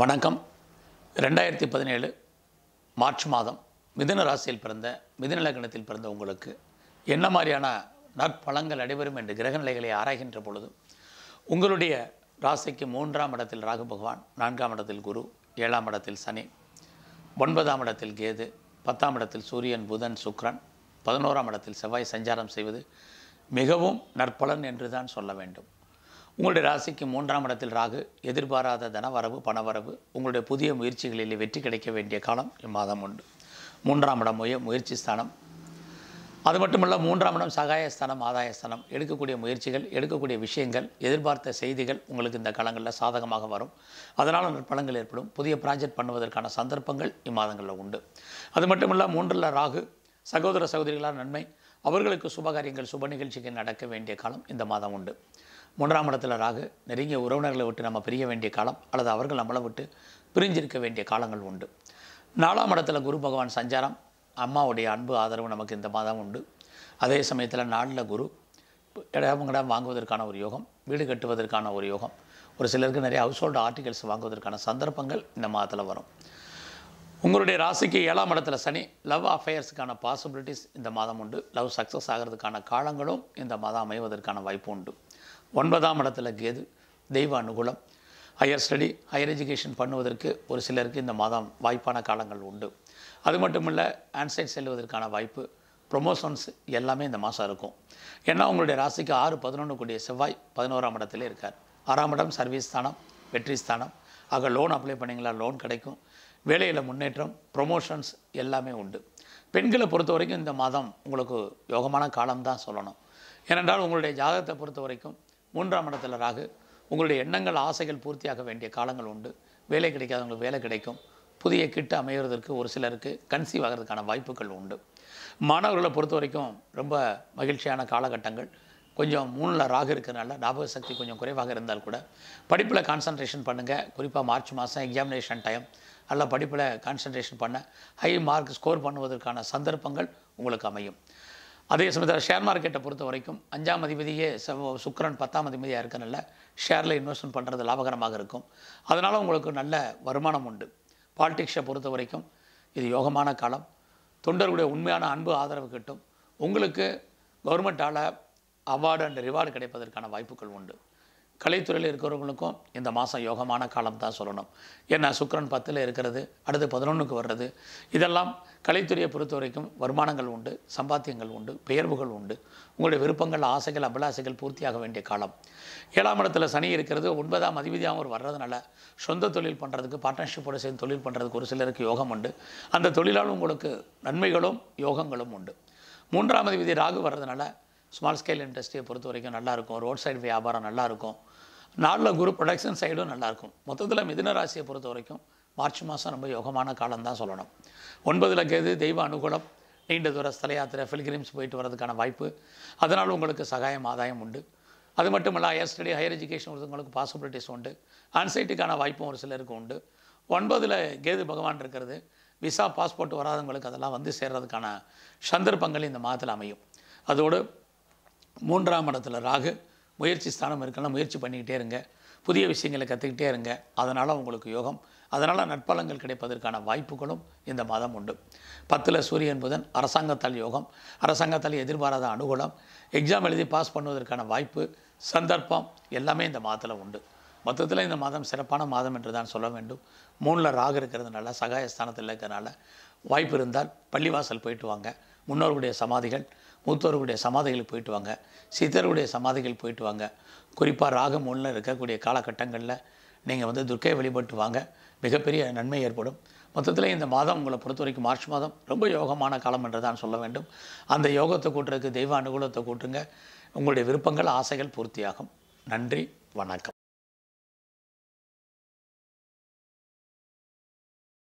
வணக்கம். ரெண்டாயிரத்தி பதினேழு மார்ச் மாதம் மிதுன ராசியில் பிறந்த மிதுன லக்னத்தில் பிறந்த உங்களுக்கு என்ன மாதிரியான நற்பலங்கள் நடைபெறும் என்று கிரக நிலைகளை ஆராய்கின்ற பொழுது உங்களுடைய ராசிக்கு மூன்றாம் இடத்தில் ராகு பகவான் நான்காம் இடத்தில் குரு ஏழாம் இடத்தில் சனி ஒன்பதாம் இடத்தில் கேது பத்தாம் இடத்தில் சூரியன் புதன் சுக்ரன் பதினோராம் இடத்தில் செவ்வாய் சஞ்சாரம் செய்வது மிகவும் நற்பலன் என்று தான் சொல்ல வேண்டும். உங்களுடைய ராசிக்கு மூன்றாம் இடத்தில் ராகு எதிர்பாராத தனவரவு பணவரவு உங்களுடைய புதிய முயற்சிகளில் வெற்றி கிடைக்க வேண்டிய காலம் இம்மாதம் உண்டு. மூன்றாம் இடம் முய முயற்சி ஸ்தானம். அது மட்டுமல்ல மூன்றாம் இடம் சகாயஸ்தானம் ஆதாயஸ்தானம் எடுக்கக்கூடிய முயற்சிகள் எடுக்கக்கூடிய விஷயங்கள் எதிர்பார்த்த செய்திகள் உங்களுக்கு இந்த காலங்களில் சாதகமாக வரும். அதனால் நற்பலங்கள் ஏற்படும். புதிய ப்ராஜெக்ட் பண்ணுவதற்கான சந்தர்ப்பங்கள் இம்மாதங்களில் உண்டு. அது மட்டுமல்ல மூன்றில் ராகு சகோதர சகோதரிகளால் நன்மை அவர்களுக்கு சுபகாரியங்கள் சுப நிகழ்ச்சிகள் நடக்க வேண்டிய காலம் இந்த மாதம் உண்டு. மூன்றாம் இடத்துல ராகு நெருங்கிய உறவினர்களை விட்டு நம்ம பிரிய வேண்டிய காலம் அல்லது அவர்கள் நம்மளை விட்டு பிரிஞ்சிருக்க வேண்டிய காலங்கள் உண்டு. நாலாம் இடத்துல குரு பகவான் சஞ்சாரம் அம்மாவுடைய அன்பு ஆதரவு நமக்கு இந்த மாதம் உண்டு. அதே சமயத்தில் நாளில் குரு இடம் இடம் வாங்குவதற்கான ஒரு யோகம் வீடு கட்டுவதற்கான ஒரு யோகம் ஒரு சிலருக்கு நிறைய ஹவுஸ் ஹோல்டு ஆர்டிகல்ஸ் வாங்குவதற்கான சந்தர்ப்பங்கள் இந்த மாதத்தில் வரும். உங்களுடைய ராசிக்கு ஏழாம் இடத்துல சனி லவ் அஃபேர்ஸுக்கான பாசிபிலிட்டிஸ் இந்த மாதம் உண்டு. லவ் சக்ஸஸ் ஆகிறதுக்கான காலங்களும் இந்த மாதம் அமைவதற்கான வாய்ப்பு உண்டு. ஒன்பதாம் இடத்துல கேது தெய்வ அனுகூலம் ஹையர் ஸ்டடி ஹையர் எஜுகேஷன் பண்ணுவதற்கு ஒரு சிலருக்கு இந்த மாதம் வாய்ப்பான காலங்கள் உண்டு. அது மட்டும் இல்லை ஆன்சைட் செல்வதற்கான வாய்ப்பு ப்ரொமோஷன்ஸ் எல்லாமே இந்த மாதம் இருக்கும். ஏன்னா உங்களுடைய ராசிக்கு ஆறு பதினொன்று கூடிய செவ்வாய் பதினோராம் இடத்துல இருக்கார். ஆறாம் இடம் சர்வீஸ் ஸ்தானம் வெற்றி ஸ்தானம். ஆக லோன் அப்ளை பண்ணிங்களா லோன் கிடைக்கும். வேலையில் முன்னேற்றம் ப்ரொமோஷன்ஸ் எல்லாமே உண்டு. பெண்களை பொறுத்த வரைக்கும் இந்த மாதம் உங்களுக்கு யோகமான காலம் தான் சொல்லணும். ஏனென்றால் உங்களுடைய ஜாதகத்தை பொறுத்த வரைக்கும் மூன்றாம் இடத்துல ராகு. உங்களுடைய எண்ணங்கள் ஆசைகள் பூர்த்தியாக வேண்டிய காலங்கள் உண்டு. வேலை கிடைக்காதவங்களுக்கு வேலை கிடைக்கும். புதிய கிட்டு அமைகிறதுக்கு ஒரு சிலருக்கு கன்சீவ் ஆகிறதுக்கான வாய்ப்புகள் உண்டு. மாணவர்களை பொறுத்த வரைக்கும் ரொம்ப மகிழ்ச்சியான காலகட்டங்கள். கொஞ்சம் மூணில் ராகு இருக்கிறனால ஞாபக சக்தி கொஞ்சம் குறைவாக இருந்தால் கூட படிப்பில் கான்சன்ட்ரேஷன் பண்ணுங்கள் குறிப்பாக மார்ச் மாதம் எக்ஸாமினேஷன் டைம் நல்ல படிப்பில் கான்சன்ட்ரேஷன் பண்ண ஹை மார்க் ஸ்கோர் பண்ணுவதற்கான சந்தர்ப்பங்கள் உங்களுக்கு அமையும். அதே சமயத்தில் ஷேர் மார்க்கெட்டை பொறுத்த வரைக்கும் அஞ்சாம் அதிபதியே சுக்கரன் பத்தாம் அதிபதியாக இருக்கனால ஷேரில் இன்வெஸ்ட்மெண்ட் பண்ணுறது லாபகரமாக இருக்கும். அதனால் உங்களுக்கு நல்ல வருமானம் உண்டு. பாலிடிக்ஸை பொறுத்த வரைக்கும் இது யோகமான காலம். தொண்டர்களுடைய உண்மையான அன்பு ஆதரவு கிட்டும். உங்களுக்கு கவர்மெண்ட்டால் அவார்டு அண்ட் ரிவார்டு கிடைப்பதற்கான வாய்ப்புகள் உண்டு. கலைத்துறையில் இருக்கிறவங்களுக்கும் இந்த மாதம் யோகமான காலம் தான் சொல்லணும். ஏன்னா சுக்கரன் பத்தில் இருக்கிறது அடுத்து பதினொன்றுக்கு வர்றது. இதெல்லாம் கலைத்துறையை பொறுத்த வரைக்கும் வருமானங்கள் உண்டு சம்பாத்தியங்கள் உண்டு பெயர்வுகள் உண்டு. உங்களுடைய விருப்பங்கள் ஆசைகள் அபிலாசைகள் பூர்த்தியாக வேண்டிய காலம். ஏழாம் இடத்துல சனி இருக்கிறது ஒன்பதாம் அதிபதியாகவும் ஒரு வர்றதுனால சொந்த தொழில் பண்ணுறதுக்கு பார்ட்னர்ஷிப்போடு சேர்ந்து தொழில் பண்ணுறதுக்கு ஒரு சிலருக்கு யோகம் உண்டு. அந்த தொழிலால் உங்களுக்கு நன்மைகளும் யோகங்களும் உண்டு. மூன்றாம் அதிபதி ராகு வர்றதுனால ஸ்மால் ஸ்கேல் இண்டஸ்ட்ரியை பொறுத்த வரைக்கும் நல்லாயிருக்கும். ரோட் சைடு வியாபாரம் நல்லாயிருக்கும். நாளில் குரு ப்ரொடக்ஷன் சைடும் நல்லாயிருக்கும். மொத்தத்தில் மிதுன ராசியை பொறுத்த வரைக்கும் மார்ச் மாதம் ரொம்ப யோகமான காலம் தான் சொல்லணும். ஒன்பதில் கேது தெய்வ அனுகூலம் நீண்ட தூர ஸ்தல யாத்திரை ஃபில்கிரிம்ஸ் போயிட்டு வரதுக்கான வாய்ப்பு. அதனால் உங்களுக்கு சகாயம் ஆதாயம் உண்டு. அது மட்டும் இல்லை ஹையர் ஸ்டடி ஹையர் எஜுகேஷன் உங்களுக்கு பாசிபிலிட்டிஸ் உண்டு. ஆன்சைட்டுக்கான வாய்ப்பும் ஒரு சிலருக்கு உண்டு. ஒன்பதில் கேது பகவான் இருக்கிறது. விசா பாஸ்போர்ட் வராதவங்களுக்கு அதெல்லாம் வந்து சேர்றதுக்கான சந்தர்ப்பங்கள் இந்த மாதத்தில் அமையும். அதோடு மூன்றாம் இடத்துல ராகு முயற்சி ஸ்தானம் இருக்குன்னா முயற்சி பண்ணிக்கிட்டே இருங்க. புதிய விஷயங்களை கற்றுக்கிட்டே இருங்க. அதனால் உங்களுக்கு யோகம். அதனால் நற்பலங்கள் கிடைப்பதற்கான வாய்ப்புகளும் இந்த மாதம் உண்டு. பத்தில் சூரியன் புதன் அரசாங்கத்தால் யோகம். அரசாங்கத்தால் எதிர்பாராத அனுகூலம். எக்ஸாம் எழுதி பாஸ் பண்ணுவதற்கான வாய்ப்பு சந்தர்ப்பம் எல்லாமே இந்த மாதத்தில் உண்டு. மொத்தத்தில் இந்த மாதம் சிறப்பான மாதம் என்று தான் சொல்ல வேண்டும். மூணில் ராகு இருக்கிறதுனால சகாயஸ்தானத்தில் இருக்கிறதுனால வாய்ப்பு இருந்தால் பள்ளிவாசல் போயிட்டு வாங்க. முன்னோர்களுடைய சமாதிகள் மூத்தோர்களுடைய சமாதிகளுக்கு போயிட்டு வாங்க. சித்தர்களுடைய சமாதிகள் போயிட்டு வாங்க. குறிப்பாக ராகம் உள்ள இருக்கக்கூடிய காலகட்டங்களில் நீங்கள் வந்து துர்க்கை வழிபட்டு வாங்க. மிகப்பெரிய நன்மை ஏற்படும். மொத்தத்தில் இந்த மாதம் உங்களை பொறுத்த வரைக்கும் மார்ச் மாதம் ரொம்ப யோகமான காலம் என்று தான் சொல்ல வேண்டும். அந்த யோகத்தை கூட்டுறதுக்கு தெய்வ அனுகூலத்தை கூட்டுங்க. உங்களுடைய விருப்பங்கள் ஆசைகள் பூர்த்தியாகும். நன்றி வணக்கம்.